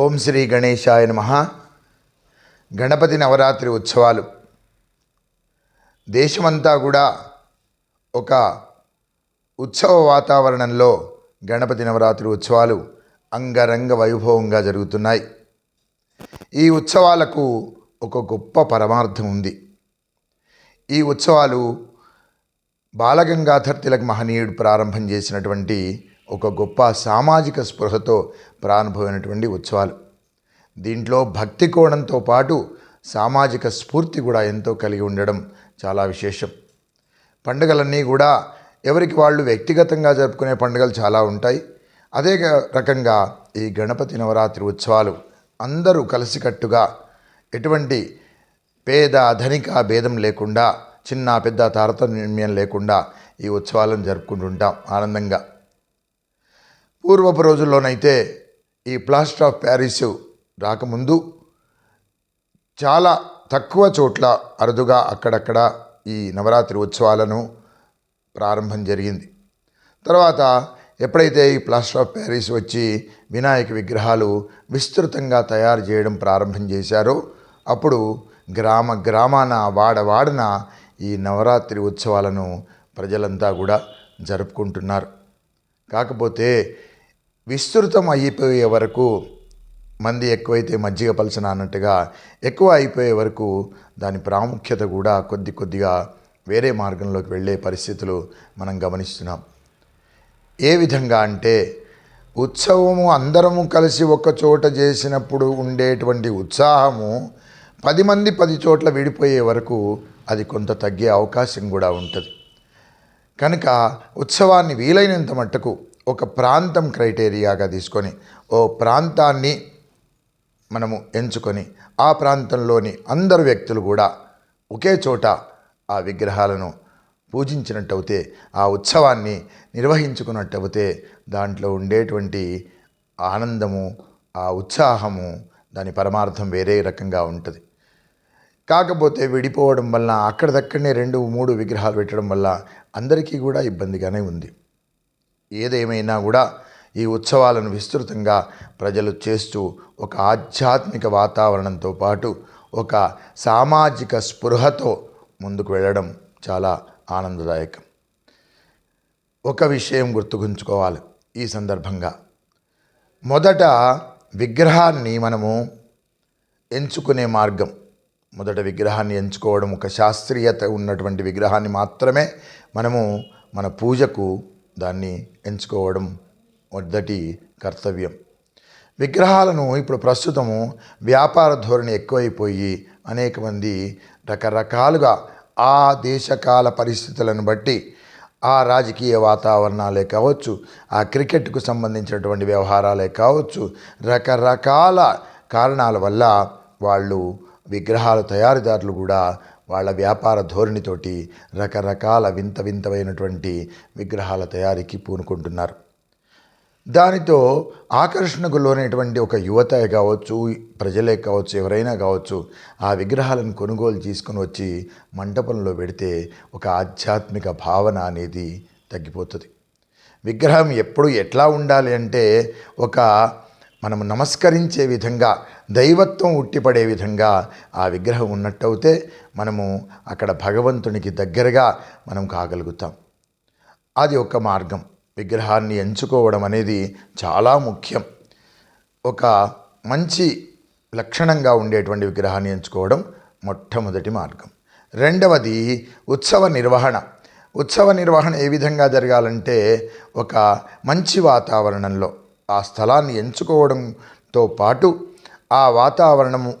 ఓం శ్రీ గణేశాయ నమ. గణపతి నవరాత్రి ఉత్సవాలు. దేశమంతా కూడా ఒక ఉత్సవ వాతావరణంలో గణపతి నవరాత్రి ఉత్సవాలు అంగరంగ వైభవంగా జరుగుతున్నాయి. ఈ ఉత్సవాలకు ఒక గొప్ప పరమార్థం ఉంది. ఈ ఉత్సవాలు బాలగంగాధర్ తిలక్ మహనీయుడు ప్రారంభం చేసినటువంటి ఒక గొప్ప సామాజిక స్పృహతో ప్రారంభమైనటువంటి ఉత్సవాలు. దీంట్లో భక్తి కోణంతో పాటు సామాజిక స్ఫూర్తి కూడా ఎంతో కలిగి ఉండడం చాలా విశేషం. పండుగలన్నీ కూడా ఎవరికి వాళ్ళు వ్యక్తిగతంగా జరుపుకునే పండుగలు చాలా ఉంటాయి. అదే రకంగా ఈ గణపతి నవరాత్రి ఉత్సవాలు అందరూ కలిసికట్టుగా ఎటువంటి పేద ధనిక భేదం లేకుండా చిన్న పెద్ద తారతమ్యం లేకుండా ఈ ఉత్సవాలను జరుపుకుంటుంటాం ఆనందంగా. పూర్వపు రోజుల్లోనైతే ఈ ప్లాస్టర్ ఆఫ్ ప్యారిస్ రాకముందు చాలా తక్కువ చోట్ల అరుదుగా అక్కడక్కడ ఈ నవరాత్రి ఉత్సవాలను ప్రారంభం జరిగింది. తర్వాత ఎప్పుడైతే ఈ ప్లాస్టర్ ఆఫ్ ప్యారిస్ వచ్చి వినాయక విగ్రహాలు విస్తృతంగా తయారు చేయడం ప్రారంభం చేశారో అప్పుడు గ్రామ గ్రామాన వాడవాడన ఈ నవరాత్రి ఉత్సవాలను ప్రజలంతా కూడా జరుపుకుంటున్నారు. కాకపోతే విస్తృతం అయిపోయే వరకు మంది ఎక్కువైతే మజ్జిగ పలచన అన్నట్టుగా ఎక్కువ అయిపోయే వరకు దాని ప్రాముఖ్యత కూడా కొద్ది కొద్దిగా వేరే మార్గంలోకి వెళ్ళే పరిస్థితులు మనం గమనిస్తున్నాం. ఏ విధంగా అంటే ఉత్సవము అందరము కలిసి ఒక చోట చేసినప్పుడు ఉండేటువంటి ఉత్సాహము పది మంది పది చోట్ల విడిపోయే వరకు అది కొంత తగ్గే అవకాశం కూడా ఉంటుంది. కనుక ఉత్సవాన్ని వీలైనంత మట్టుకు ఒక ప్రాంతం క్రైటీరియాగా తీసుకొని ఓ ప్రాంతాన్ని మనము ఎంచుకొని ఆ ప్రాంతంలోని అందరు వ్యక్తులు కూడా ఒకే చోట ఆ విగ్రహాలను పూజించినట్టయితే ఆ ఉత్సవాన్ని నిర్వహించుకున్నట్టయితే దాంట్లో ఉండేటువంటి ఆనందము ఆ ఉత్సాహము దాని పరమార్థం వేరే రకంగా ఉంటుంది. కాకపోతే విడిపోవడం వల్ల అక్కడిదక్కడనే రెండు మూడు విగ్రహాలు పెట్టడం వల్ల అందరికీ కూడా ఇబ్బందిగానే ఉంది. ఏదేమైనా కూడా ఈ ఉత్సవాలను విస్తృతంగా ప్రజలు చేస్తూ ఒక ఆధ్యాత్మిక వాతావరణంతో పాటు ఒక సామాజిక స్పృహతో ముందుకు వెళ్ళడం చాలా ఆనందదాయకం. ఒక విషయం గుర్తుకుంచుకోవాలి ఈ సందర్భంగా. మొదట విగ్రహాన్ని మనము ఎంచుకునే మార్గం. మొదట విగ్రహాన్ని ఎంచుకోవడం ఒక శాస్త్రీయత ఉన్నటువంటి విగ్రహాన్ని మాత్రమే మనము మన పూజకు దాన్ని ఎంచుకోవడం మొదటి కర్తవ్యం. విగ్రహాలను ఇప్పుడు ప్రస్తుతము వ్యాపార ధోరణి ఎక్కువైపోయి అనేక మంది రకరకాలుగా ఆ దేశకాల పరిస్థితులను బట్టి ఆ రాజకీయ వాతావరణాలే కావచ్చు ఆ క్రికెట్కు సంబంధించినటువంటి వ్యవహారాలే కావచ్చు రకరకాల కారణాల వల్ల వాళ్ళు విగ్రహాల తయారీదారులు కూడా వాళ్ళ వ్యాపార ధోరణితోటి రకరకాల వింత వింతమైనటువంటి విగ్రహాల తయారీకి పూనుకుంటున్నారు. దానితో ఆకర్షణకు లోనైనటువంటి ఒక యువత కావచ్చు ప్రజలే కావచ్చు ఎవరైనా కావచ్చు ఆ విగ్రహాలను కొనుగోలు తీసుకొని వచ్చి మంటపంలో పెడితే ఒక ఆధ్యాత్మిక భావన అనేది తగ్గిపోతుంది. విగ్రహం ఎప్పుడు ఎట్లా ఉండాలి అంటే ఒక మనము నమస్కరించే విధంగా దైవత్వం ఉట్టిపడే విధంగా ఆ విగ్రహం ఉన్నట్టయితే మనము అక్కడ భగవంతునికి దగ్గరగా మనం కాగలుగుతాం. అది ఒక మార్గం. విగ్రహాన్ని ఎంచుకోవడం అనేది చాలా ముఖ్యం. ఒక మంచి లక్షణంగా ఉండేటువంటి విగ్రహాన్ని ఎంచుకోవడం మొట్టమొదటి మార్గం. రెండవది ఉత్సవ నిర్వహణ. ఉత్సవ నిర్వహణ ఏ విధంగా జరగాలంటే ఒక మంచి వాతావరణంలో ఆ స్థలాన్ని ఎంచుకోవడంతో పాటు ఆ వాతావరణము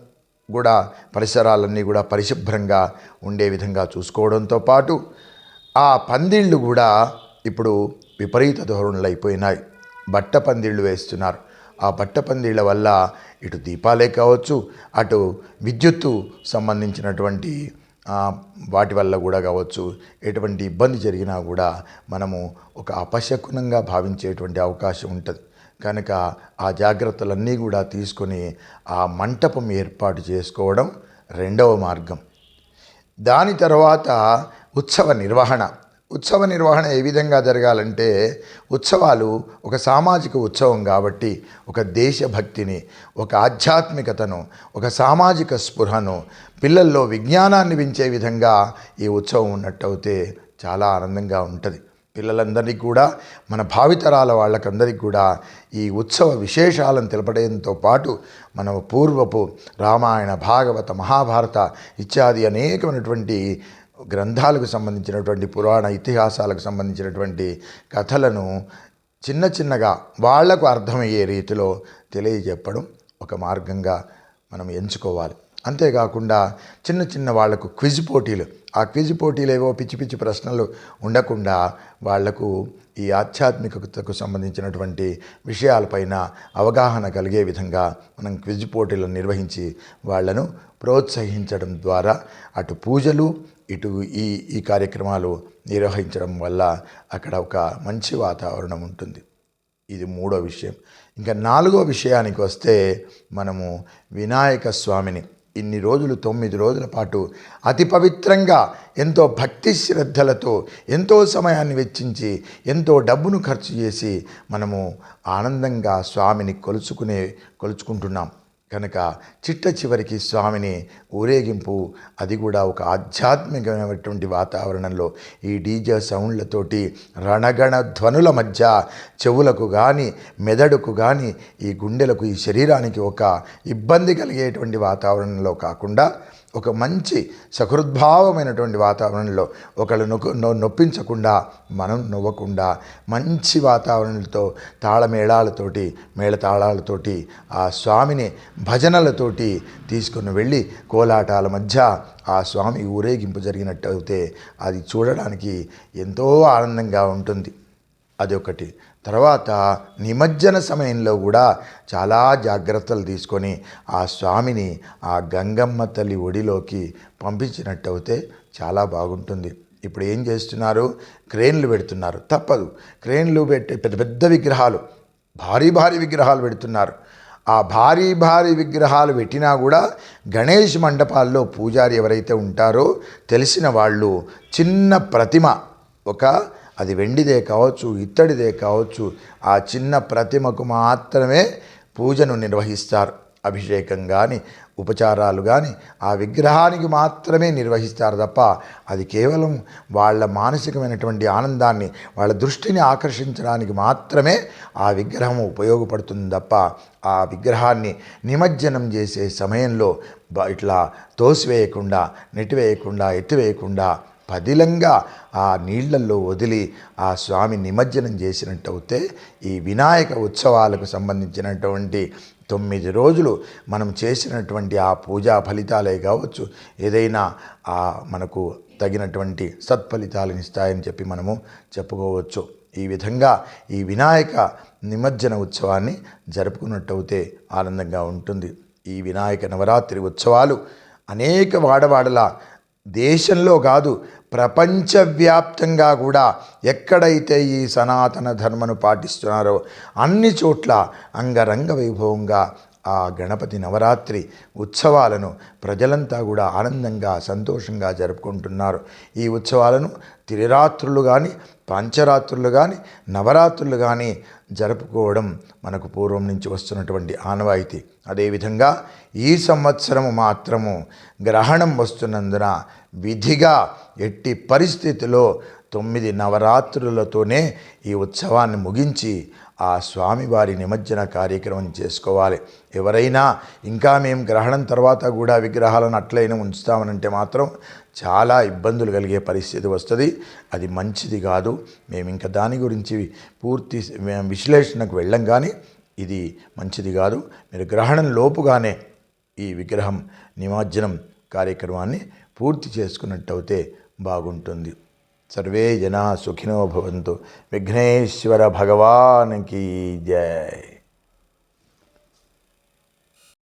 కూడా పరిసరాలన్నీ కూడా పరిశుభ్రంగా ఉండే విధంగా చూసుకోవడంతో పాటు ఆ పందిళ్ళు కూడా ఇప్పుడు విపరీత ధోరణులు అయిపోయినాయి. బట్ట పందిళ్ళు వేస్తున్నారు. ఆ బట్ట పందిళ్ళ వల్ల ఇటు దీపాలే కావచ్చు అటు విద్యుత్తు సంబంధించినటువంటి వాటి వల్ల కూడా కావచ్చు ఎటువంటి ఇబ్బంది జరిగినా కూడా మనము ఒక అపశకునంగా భావించేటువంటి అవకాశం ఉంటుంది. కనుక ఆ జాగ్రత్తలన్నీ కూడా తీసుకొని ఆ మంటపం ఏర్పాటు చేసుకోవడం రెండవ మార్గం. దాని తర్వాత ఉత్సవ నిర్వహణ. ఉత్సవ నిర్వహణ ఏ విధంగా జరగాలంటే ఉత్సవాలు ఒక సామాజిక ఉత్సవం కాబట్టి ఒక దేశభక్తిని ఒక ఆధ్యాత్మికతను ఒక సామాజిక స్పృహను పిల్లల్లో విజ్ఞానాన్ని పెంచే విధంగా ఈ ఉత్సవం ఉన్నట్టయితే చాలా ఆనందంగా ఉంటుంది. పిల్లలందరికీ కూడా మన భావితరాల వాళ్ళకందరికీ కూడా ఈ ఉత్సవ విశేషాలను తెలపడంతో పాటు మన పూర్వపు రామాయణ భాగవత మహాభారత ఇత్యాది అనేకమైనటువంటి గ్రంథాలకు సంబంధించినటువంటి పురాణ ఇతిహాసాలకు సంబంధించినటువంటి కథలను చిన్న చిన్నగా వాళ్ళకు అర్థమయ్యే రీతిలో తెలియజెప్పడం ఒక మార్గంగా మనం ఎంచుకోవాలి. అంతేకాకుండా చిన్న చిన్న వాళ్ళకు క్విజ్ పోటీలు. ఆ క్విజ్ పోటీలు ఏవో పిచ్చి పిచ్చి ప్రశ్నలు ఉండకుండా వాళ్ళకు ఈ ఆధ్యాత్మికతకు సంబంధించినటువంటి విషయాలపైన అవగాహన కలిగే విధంగా మనం క్విజ్ పోటీలను నిర్వహించి వాళ్ళను ప్రోత్సహించడం ద్వారా అటు పూజలు ఇటు ఈ ఈ కార్యక్రమాలు నిర్వహించడం వల్ల అక్కడ ఒక మంచి వాతావరణం ఉంటుంది. ఇది మూడో విషయం. ఇంకా నాలుగో విషయానికి వస్తే మనము వినాయక స్వామిని ఇన్ని రోజులు తొమ్మిది రోజుల పాటు అతి పవిత్రంగా ఎంతో భక్తి శ్రద్ధలతో ఎంతో సమయాన్ని వెచ్చించి ఎంతో డబ్బును ఖర్చు చేసి మనము ఆనందంగా స్వామిని కొలుచుకునే కొలుచుకుంటున్నాం. కనుక చిట్ట చివరికి స్వామిని ఊరేగింపు అది కూడా ఒక ఆధ్యాత్మికమైనటువంటి వాతావరణంలో ఈ డీజే సౌండ్లతోటి రణగణ ధ్వనుల మధ్య చెవులకు కానీ మెదడుకు కానీ ఈ గుండెలకు ఈ శరీరానికి ఒక ఇబ్బంది కలిగేటువంటి వాతావరణంలో కాకుండా ఒక మంచి సహృద్భావమైనటువంటి వాతావరణంలో ఒకళ్ళు నొక్కు నొ- నొప్పించకుండా మనం నవ్వకుండా మంచి వాతావరణంతో తాళమేళాలతోటి మేళతాళాలతోటి ఆ స్వామిని భజనలతోటి తీసుకుని వెళ్ళి కోలాటాల మధ్య ఆ స్వామి ఊరేగింపు జరిగినట్టు అయితే అది చూడడానికి ఎంతో ఆనందంగా ఉంటుంది. అదొకటి. తర్వాత నిమజ్జన సమయంలో కూడా చాలా జాగ్రత్తలు తీసుకొని ఆ స్వామిని ఆ గంగమ్మ తల్లి ఒడిలోకి పంపించినట్టు అయితే చాలా బాగుంటుంది. ఇప్పుడు ఏం చేస్తున్నారు? క్రేన్లు పెడుతున్నారు. తప్పదు. క్రేన్లు పెట్టి పెద్ద పెద్ద విగ్రహాలు భారీ భారీ విగ్రహాలు పెడుతున్నారు. ఆ భారీ భారీ విగ్రహాలు పెట్టినా కూడా గణేష్ మండపాల్లో పూజారి ఎవరైతే ఉంటారో తెలిసిన వాళ్ళు చిన్న ప్రతిమ ఒక అది వెండిదే కావచ్చు ఇత్తడిదే కావచ్చు ఆ చిన్న ప్రతిమకు మాత్రమే పూజను నిర్వహిస్తారు. అభిషేకం కానీ ఉపచారాలు కానీ ఆ విగ్రహానికి మాత్రమే నిర్వహిస్తారు తప్ప అది కేవలం వాళ్ళ మానసికమైనటువంటి ఆనందాన్ని వాళ్ళ దృష్టిని ఆకర్షించడానికి మాత్రమే ఆ విగ్రహం ఉపయోగపడుతుంది తప్ప ఆ విగ్రహాన్ని నిమజ్జనం చేసే సమయంలో ఇట్లా తోసివేయకుండా నెట్టివేయకుండా ఎత్తివేయకుండా పదిలంగా ఆ నీళ్ళలో వదిలి ఆ స్వామి నిమజ్జనం చేసినట్టయితే ఈ వినాయక ఉత్సవాలకు సంబంధించినటువంటి తొమ్మిది రోజులు మనం చేసినటువంటి ఆ పూజా ఫలితాలే కావచ్చు. ఏదైనా ఆ మనకు తగినటువంటి సత్ఫలితాలను ఇస్తాయని చెప్పి మనము చెప్పుకోవచ్చు. ఈ విధంగా ఈ వినాయక నిమజ్జన ఉత్సవాన్ని జరుపుకున్నట్టయితే ఆనందంగా ఉంటుంది. ఈ వినాయక నవరాత్రి ఉత్సవాలు అనేక వాడవాడల దేశంలో కాదు ప్రపంచవ్యాప్తంగా కూడా ఎక్కడైతే ఈ సనాతన ధర్మను పాటిస్తున్నారో అన్ని చోట్ల అంగరంగ వైభవంగా ఆ గణపతి నవరాత్రి ఉత్సవాలను ప్రజలంతా కూడా ఆనందంగా సంతోషంగా జరుపుకుంటున్నారు. ఈ ఉత్సవాలను త్రిరాత్రులు కానీ పంచరాత్రులు కానీ నవరాత్రులు కానీ జరుపుకోవడం మనకు పూర్వం నుంచి వస్తున్నటువంటి ఆనవాయితీ. అదేవిధంగా ఈ సంవత్సరము మాత్రము గ్రహణం వస్తున్నందున విధిగా ఎట్టి పరిస్థితిలో తొమ్మిది నవరాత్రులతోనే ఈ ఉత్సవాన్ని ముగించి ఆ స్వామివారి నిమజ్జన కార్యక్రమం చేసుకోవాలి. ఎవరైనా ఇంకా మేము గ్రహణం తర్వాత కూడా విగ్రహాలను అట్లయినా ఉంచుతామనంటే మాత్రం చాలా ఇబ్బందులు కలిగే పరిస్థితి వస్తుంది. అది మంచిది కాదు. మేము ఇంకా దాని గురించి పూర్తి మేము విశ్లేషణకు వెళ్ళం కానీ ఇది మంచిది కాదు. మీరు గ్రహణం లోపుగానే ఈ విగ్రహం నిమజ్జనం కార్యక్రమాన్ని పూర్తి చేసుకున్నట్టయితే బాగుంటుంది. सर्वे जना सुखिनो भवन्तु। विघ्नेश्वर भगवान की जय।